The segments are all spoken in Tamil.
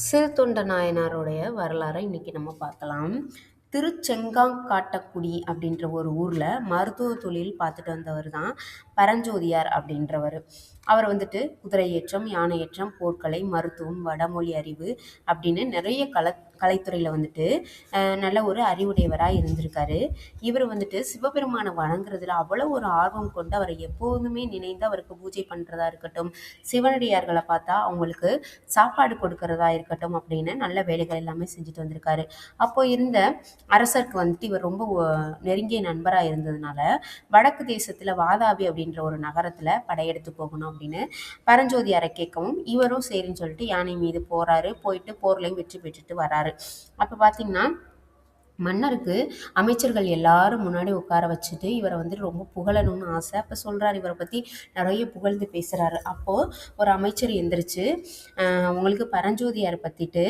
சிறுத்தொண்ட நாயனாருடைய வரலாறை இன்றைக்கி நம்ம பார்க்கலாம். திருச்செங்காங்காட்டக்குடி அப்படின்ற ஒரு ஊரில் மருத்துவ தொழில் பார்த்துட்டு வந்தவர் தான் பரஞ்சோதியார் அப்படின்றவர். அவர் வந்துட்டு குதிரையேற்றம் யானையேற்றம் போர்க்கலை மருத்துவம் வடமொழி அறிவு அப்படின்னு நிறைய கல கலைத்துறையில் வந்துட்டு நல்ல ஒரு அறிவுடையவராக இருந்திருக்காரு. இவர் வந்துட்டு சிவபெருமானை வணங்குறதுல அவ்வளோ ஒரு ஆர்வம் கொண்டு அவரை எப்போதுமே நினைந்து அவருக்கு பூஜை பண்ணுறதா இருக்கட்டும் சிவனடியார்களை பார்த்தா அவங்களுக்கு சாப்பாடு கொடுக்கறதா இருக்கட்டும் அப்படின்னு நல்ல வேலைகள் எல்லாமே செஞ்சுட்டு வந்திருக்காரு. அப்போ இருந்த அரசருக்கு வந்துட்டு இவர் ரொம்ப நெருங்கிய நண்பராக இருந்ததுனால வடக்கு தேசத்தில் வாதாபி அப்படின்னு அப்படின்ற ஒரு நகரத்தில் படையெடுத்து போகணும் அப்படின்னு பரஞ்சோதி அறை கேட்கவும் இவரும் சரின்னு சொல்லிட்டு யானை மீது போறாரு. போயிட்டு போர்லையும் வெற்றி பெற்றுட்டு வராரு. அப்போ பார்த்தீங்கன்னா மன்னருக்கு அமைச்சர்கள் எல்லாரும் முன்னாடி உட்கார வச்சுட்டு இவரை வந்து ரொம்ப புகழணும்னு ஆசை. அப்போ சொல்கிறார் இவரை பற்றி நிறைய புகழ்ந்து பேசுகிறாரு அப்போது ஒரு அமைச்சர் எந்திரிச்சு உங்களுக்கு பரஞ்சோதியார் பற்றிட்டு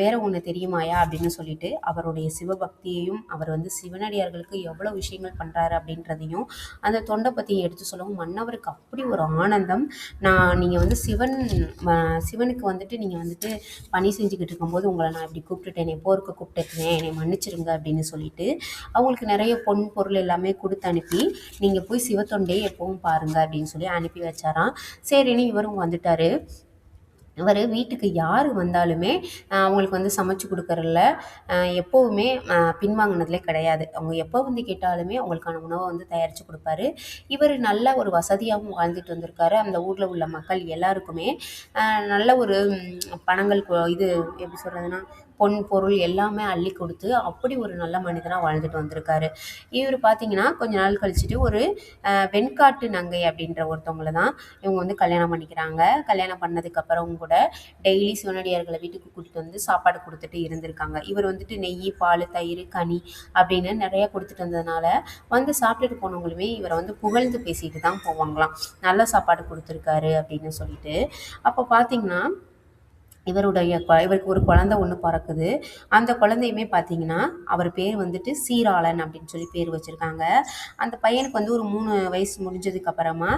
வேற ஒன்று தெரியுமாயா? அப்படின்னு சொல்லிட்டு அவருடைய சிவபக்தியையும் அவர் வந்து சிவனடியார்களுக்கு எவ்வளோ விஷயங்கள் பண்ணுறாரு அப்படின்றதையும் அந்த தொண்டை பற்றியும் எடுத்து சொல்லவும் மன்னவருக்கு அப்படி ஒரு ஆனந்தம். நான் நீங்கள் வந்து சிவன் சிவனுக்கு வந்துட்டு நீங்கள் வந்துட்டு பணி செஞ்சுக்கிட்டு இருக்கும்போது உங்களை நான் இப்படி கூப்பிட்டுட்டேன் என்னை போருக்கு கூப்பிட்டுருக்கேன் என்னை மன்னிச்சிருங்க அப்படின்னு சொல்லிட்டு அவங்களுக்கு நிறைய பொன் பொருள் எல்லாமே கொடுத்து அனுப்பி நீங்கள் போய் சிவத்தொண்டே எப்பவும் பாருங்க அப்படின்னு சொல்லி அனுப்பி வச்சாராம். சரின்னு இவரும் வந்துட்டாரு. இவர் வீட்டுக்கு யார் வந்தாலுமே அவங்களுக்கு வந்து சமைச்சு கொடுக்கறதுல எப்போவுமே ஆஹ் பின்வாங்கினதுலே கிடையாது. அவங்க எப்போ வந்து கேட்டாலுமே அவங்களுக்கான உணவை வந்து தயாரித்து கொடுப்பாரு. இவர் நல்ல ஒரு வசதியாகவும் வாழ்ந்துட்டு வந்திருக்காரு. அந்த ஊரில் உள்ள மக்கள் எல்லாருக்குமே நல்ல ஒரு பணங்கள் கொ- இது எப்படி சொல்கிறதுனா பொன் பொருள் எல்லாமே அள்ளி கொடுத்து அப்படி ஒரு நல்ல மனிதனாக வாழ்ந்துட்டு வந்திருக்காரு. இவர் பார்த்தீங்கன்னா கொஞ்ச நாள் கழிச்சுட்டு ஒரு வெண்காட்டு நங்கை அப்படின்ற ஒருத்தவங்கள தான் இவங்க வந்து கல்யாணம் பண்ணிக்கிறாங்க. கல்யாணம் பண்ணதுக்கப்புறம் கூட டெய்லி சிவனடியார்களை வீட்டுக்கு கூட்டிட்டு வந்து சாப்பாடு கொடுத்துட்டு இருந்திருக்காங்க. இவர் வந்துட்டு நெய் பால் தயிர் கனி அப்படின்னு நிறைய கொடுத்துட்டு வந்ததுனால வந்து சாப்பிட்டுட்டு போனவங்களுமே இவரை வந்து புகழ்ந்து பேசிட்டு தான் போவாங்களாம். நல்ல சாப்பாடு கொடுத்துருக்காரு அப்படின்னு சொல்லிட்டு. அப்போ பார்த்தீங்கன்னா இவருடைய இவருக்கு ஒரு குழந்தை ஒன்று பிறக்குது. அந்த குழந்தையுமே பார்த்தீங்கன்னா அவர் பேர் வந்துட்டு சீராளன் அப்படின்னு சொல்லி பேர் வச்சுருக்காங்க. அந்த பையனுக்கு வந்து ஒரு மூணு வயசு முடிஞ்சதுக்கு அப்புறமா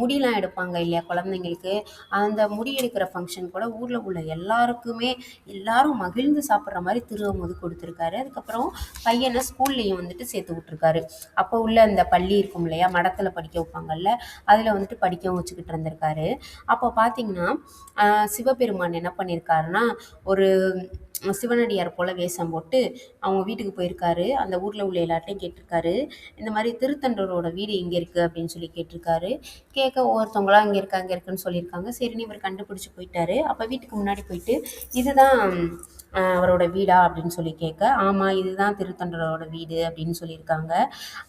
முடியெலாம் எடுப்பாங்க இல்லையா குழந்தைங்களுக்கு. அந்த முடி எடுக்கிற ஃபங்க்ஷன் கூட ஊரில் உள்ள எல்லாருக்குமே எல்லாரும் மகிழ்ந்து சாப்பிட்ற மாதிரி திருவமுது கொடுத்துருக்காரு. அதுக்கப்புறம் பையனை ஸ்கூல்லையும் வந்துட்டு சேர்த்து விட்ருக்காரு அப்போ உள்ள அந்த பள்ளி இருக்கும் இல்லையா மடத்தில் படிக்க வைப்பாங்கல்ல அதில் வந்துட்டு படிக்கவும் வச்சுக்கிட்டு இருந்திருக்காரு. அப்போ பார்த்தீங்கன்னா ஆஹ் சிவபெருமான் என்ன பண்ணியிருக்காருன்னா ஒரு சிவனடியார் போல வேஷம் போட்டு அவங்க வீட்டுக்கு போயிருக்காரு. அந்த ஊரில் உள்ள எல்லார்ட்டையும் கேட்டிருக்காரு. இந்த மாதிரி திருத்தண்டரோட வீடு இங்கே இருக்குது அப்படின்னு சொல்லி கேட்டிருக்காரு. கேட்க ஒவ்வொருத்தவங்களா இங்கே இருக்கா இங்கே இருக்குன்னு சொல்லியிருக்காங்க. சரின்னு இவர் கண்டுபிடிச்சி போயிட்டாரு. அப்போ வீட்டுக்கு முன்னாடி போயிட்டு இதுதான் அவரோட வீடா அப்படின்னு சொல்லி கேட்க ஆமாம் இதுதான் திருத்தண்டரோட வீடு அப்படின்னு சொல்லியிருக்காங்க.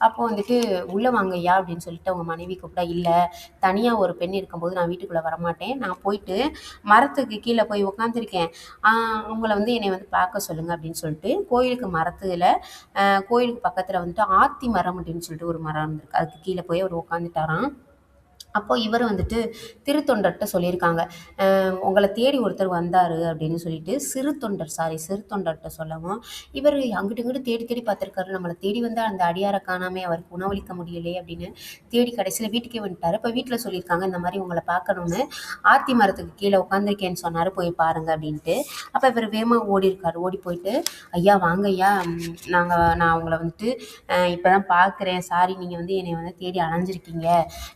அப்போ வந்துட்டு உள்ளே வாங்கய்யா? அப்படின்னு சொல்லிட்டு அவங்க மனைவி கூப்பிட்டா இல்லை தனியாக ஒரு பெண் இருக்கும்போது நான் வீட்டுக்குள்ளே வரமாட்டேன். நான் போயிட்டு மரத்துக்கு கீழே போய் உட்காந்துருக்கேன் அவங்கள வந்து என்னை வந்து பார்க்க சொல்லுங்கள் அப்படின்னு சொல்லிட்டு கோயிலுக்கு மரத்தில் கோயிலுக்கு பக்கத்தில் வந்துட்டு ஆத்தி மரம் அப்படின்னு சொல்லிட்டு ஒரு மரம் இருந்திருக்கு. அதுக்கு கீழே போய் அவர் உட்காந்துட்டாராம் அப்போது இவர் வந்துட்டு திருத்தொண்டர்கிட்ட சொல்லியிருக்காங்க. உங்களை தேடி ஒருத்தர் வந்தார் அப்படின்னு சொல்லிட்டு சிறு தொண்டர் சாரி சிறு தொண்டர்கிட்ட சொல்லவும் இவர் அங்கிட்டு இங்கிட்டு தேடி தேடி பார்த்துருக்காரு. நம்மளை தேடி வந்தால் அந்த அடியாரை காணாமே அவருக்கு உணவளிக்க முடியலையே அப்படின்னு தேடி கடைசியில் வீட்டுக்கே வந்துட்டார். இப்போ வீட்டில் சொல்லியிருக்காங்க இந்த மாதிரி உங்களை பார்க்கணுன்னு ஆர்த்தி மரத்துக்கு கீழே உட்காந்துருக்கேன்னு சொன்னார் போய் பாருங்க அப்படின்ட்டு. அப்போ இவர் வேகமாக ஓடி இருக்காரு. ஓடி போயிட்டு ஐயா வாங்க ஐயா நாங்கள் நான் உங்களை வந்துட்டு இப்போ தான் பார்க்குறேன். சாரி நீங்கள் வந்து என்னை வந்து தேடி அலைஞ்சிருக்கீங்க.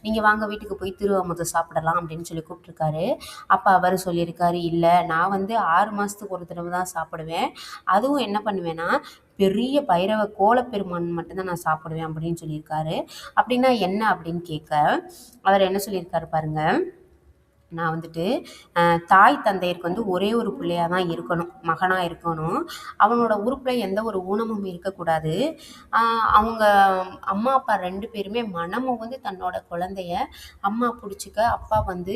நீங்கள் வாங்க வீட்டுக்கு போய் திருவமுது சாப்பிடலாம் அப்படின்னு சொல்லி கூப்பிட்ருக்காரு அப்போ அவர் சொல்லியிருக்காரு இல்லை நான் வந்து ஆறு மாதத்துக்கு ஒரு தடவை தான் சாப்பிடுவேன். அதுவும் என்ன பண்ணுவேன்னா பெரிய பைரவ கோலப்பெருமான் மட்டும்தான் நான் சாப்பிடுவேன் அப்படின்னு சொல்லியிருக்காரு. அப்படின்னா என்ன அப்படின்னு கேட்க அவர் என்ன சொல்லியிருக்காரு பாருங்கள் நான் வந்துட்டு தாய் தந்தையருக்கு வந்து ஒரே ஒரு பிள்ளையாக தான் இருக்கணும் மகனாக இருக்கணும். அவனோட உறுப்பில் எந்த ஒரு ஊனமும் இருக்கக்கூடாது. அவங்க அம்மா அப்பா ரெண்டு பேருமே மனமும் வந்து தன்னோட குழந்தைய அம்மா பிடிச்சிக்க அப்பா வந்து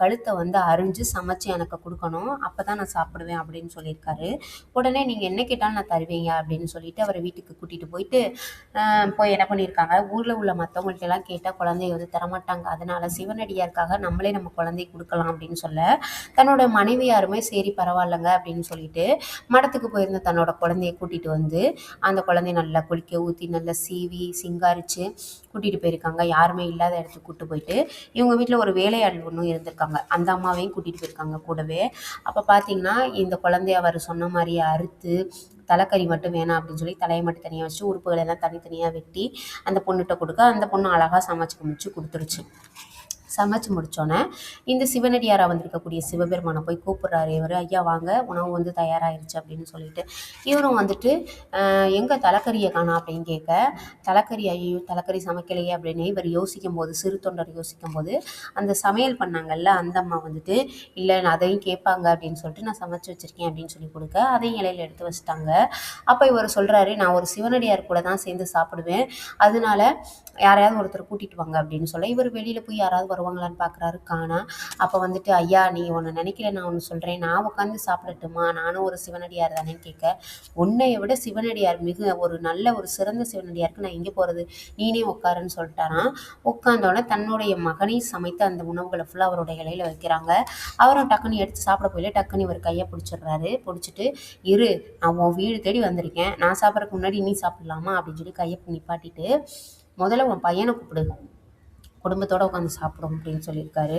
கழுத்தை வந்து அரிஞ்சு சமைச்சு எனக்கு கொடுக்கணும். அப்போ தான் நான் சாப்பிடுவேன் அப்படின்னு சொல்லியிருக்காரு. உடனே நீங்கள் என்ன கேட்டாலும் நான் தருவீங்க அப்படின்னு சொல்லிட்டு அவரை வீட்டுக்கு கூட்டிகிட்டு போயிட்டு போய் என்ன பண்ணியிருக்காங்க? ஊரில் உள்ள மற்றவங்கள்ட்ட எல்லாம் கேட்டால் குழந்தைய வந்து தரமாட்டாங்க. அதனால சிவனடியாருக்காக நம்மளே நம்ம குழந்தை குழந்தை கொடுக்கலாம் அப்படின்னு சொல்ல தன்னோட மனைவி யாருமே சரி பரவாயில்லைங்க அப்படின்னு சொல்லிட்டு மடத்துக்கு போயிருந்த தன்னோட குழந்தைய கூட்டிகிட்டு வந்து அந்த குழந்தைய நல்லா குளிக்க ஊற்றி நல்லா சீவி சிங்காரித்து கூட்டிகிட்டு போயிருக்காங்க. யாருமே இல்லாத இடத்துக்கு கூப்பிட்டு போயிட்டு இவங்க வீட்டில் ஒரு வேலையாள் ஒன்றும் இருந்திருக்காங்க. அந்த அம்மாவையும் கூட்டிகிட்டு போயிருக்காங்க கூடவே. அப்போ பார்த்தீங்கன்னா இந்த குழந்தைய அவர் சொன்ன மாதிரியே அறுத்து தலைக்கறி மட்டும் வேணாம் அப்படின்னு சொல்லி தலையை மட்டும் தனியாக வச்சு உறுப்புகள் எல்லாம் தனித்தனியாக வெட்டி அந்த பொண்ணுகிட்ட கொடுக்க அந்த பொண்ணு அழகாக சமைச்சு குமிச்சு கொடுத்துருச்சு. சமைச்சு முடித்தோன்னே இந்த சிவனடியாராக வந்திருக்கக்கூடிய சிவபெருமானை போய் கூப்பிட்றாரு. இவர் ஐயா வாங்க உணவு வந்து தயாராகிருச்சு அப்படின்னு சொல்லிட்டு இவரும் வந்துட்டு எங்கே தலைக்கறியை காணா? அப்படின்னு கேட்க தலைக்கறி ஐயோ தலைக்கறி சமைக்கலையே அப்படின்னு இவர் யோசிக்கும் போது சிறு தொண்டர் யோசிக்கும் போது அந்த சமையல் பண்ணாங்கல்ல அந்த அம்மா வந்துட்டு இல்லை நான் அதையும் கேட்பாங்க அப்படின்னு சொல்லிட்டு நான் சமைச்சு வச்சுருக்கேன் அப்படின்னு சொல்லி கொடுக்க அதையும் இலையில எடுத்து வச்சுட்டாங்க. அப்போ இவர் சொல்கிறாரு நான் ஒரு சிவனடியார் கூட தான் சேர்ந்து சாப்பிடுவேன். அதனால யாரையாவது ஒருத்தர் கூட்டிகிட்டு வாங்க அப்படின்னு சொல்ல இவர் வெளியில் போய் யாராவது வருவாங்களான்னு பார்க்குறாரு காணா. அப்போ வந்துட்டு ஐயா நீ ஒன்று நினைக்கல நான் ஒன்று சொல்கிறேன் நான் உட்காந்து சாப்பிடட்டுமா? நானும் ஒரு சிவனடியார் தானேன்னு கேட்க உன்னைய விட சிவனடியார் மிக ஒரு நல்ல ஒரு சிறந்த சிவனடியாருக்கு நான் எங்கே போகிறது நீனே உட்காருன்னு சொல்லிட்டாராம். உட்காந்தோடனே தன்னுடைய மகனை சமைத்த அந்த உணவுகளை ஃபுல்லாக அவருடைய இலையில வைக்கிறாங்க. அவரும் டக்குன்னு எடுத்து சாப்பிட போயில டக்குன்னு இவர் கையை பிடிச்சிடுறாரு. பிடிச்சிட்டு இரு நான் உன் வீடு தேடி வந்திருக்கேன். நான் சாப்பிட்றதுக்கு முன்னாடி நீ சாப்பிட்லாமா? அப்படின்னு சொல்லி கையை நிப்பாட்டிட்டு முதல்ல உன் பையனை கூப்பிடு. குடும்பத்தோடு உட்காந்து சாப்பிடும் அப்படின்னு சொல்லியிருக்காரு.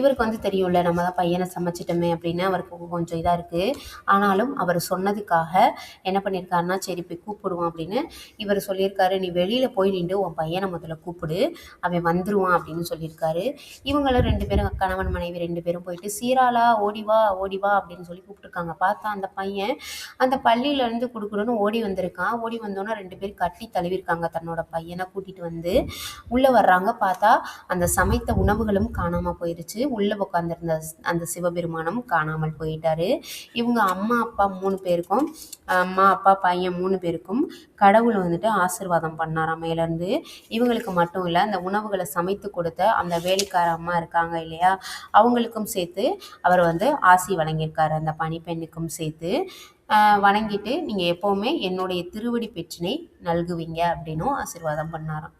இவருக்கு வந்து தெரியும்ல நம்ம தான் பையனை சமைச்சிட்டோமே அப்படின்னு அவருக்கு கொஞ்சம் இதாக இருக்குது ஆனாலும் அவர் சொன்னதுக்காக என்ன பண்ணியிருக்காருன்னா சரி போய் கூப்பிடுவோம் அப்படின்னு இவர் சொல்லியிருக்காரு. நீ வெளியில் போய் நின்று உன் பையனை முதல்ல கூப்பிடு அவன் வந்துடுவான் அப்படின்னு சொல்லியிருக்காரு. இவங்களும் ரெண்டு பேரும் கணவன் மனைவி ரெண்டு பேரும் போயிட்டு சீராளா ஓடிவா ஓடிவா அப்படின்னு சொல்லி கூப்பிட்டுருக்காங்க. பார்த்தா அந்த பையன் அந்த பள்ளியிலேருந்து கொடுக்கணும்னு ஓடி வந்திருக்கான். ஓடி வந்தோன்னே ரெண்டு பேரும் கட்டி தழுவிருக்காங்க தன்னோட பையனை கூட்டிகிட்டு வந்து. உள்ளே வர்றாங்க பார்த்தா அந்த சமைத்த உணவுகளும் காணாமல் போயிடுச்சு உள்ளே உட்காந்துருந்த அந்த சிவபெருமானம் காணாமல் போயிட்டாரு. இவங்க அம்மா அப்பா மூணு பேருக்கும் அம்மா அப்பா பையன் மூணு பேருக்கும் கடவுள் வந்துட்டு ஆசிர்வாதம் பண்ணாராம் மேலேருந்து. இவங்களுக்கு மட்டும் இல்லை அந்த உணவுகளை சமைத்து கொடுத்த அந்த வேலைக்கார அம்மா இருக்காங்க இல்லையா அவங்களுக்கும் சேர்த்து அவர் வந்து ஆசி வழங்கியிருக்காரு. அந்த பணிப்பெண்ணுக்கும் சேர்த்து வணங்கிட்டு நீங்கள் எப்போவுமே என்னுடைய திருவடி பெற்றினை நல்குவீங்க அப்படின்னும் ஆசிர்வாதம் பண்ணாராம்.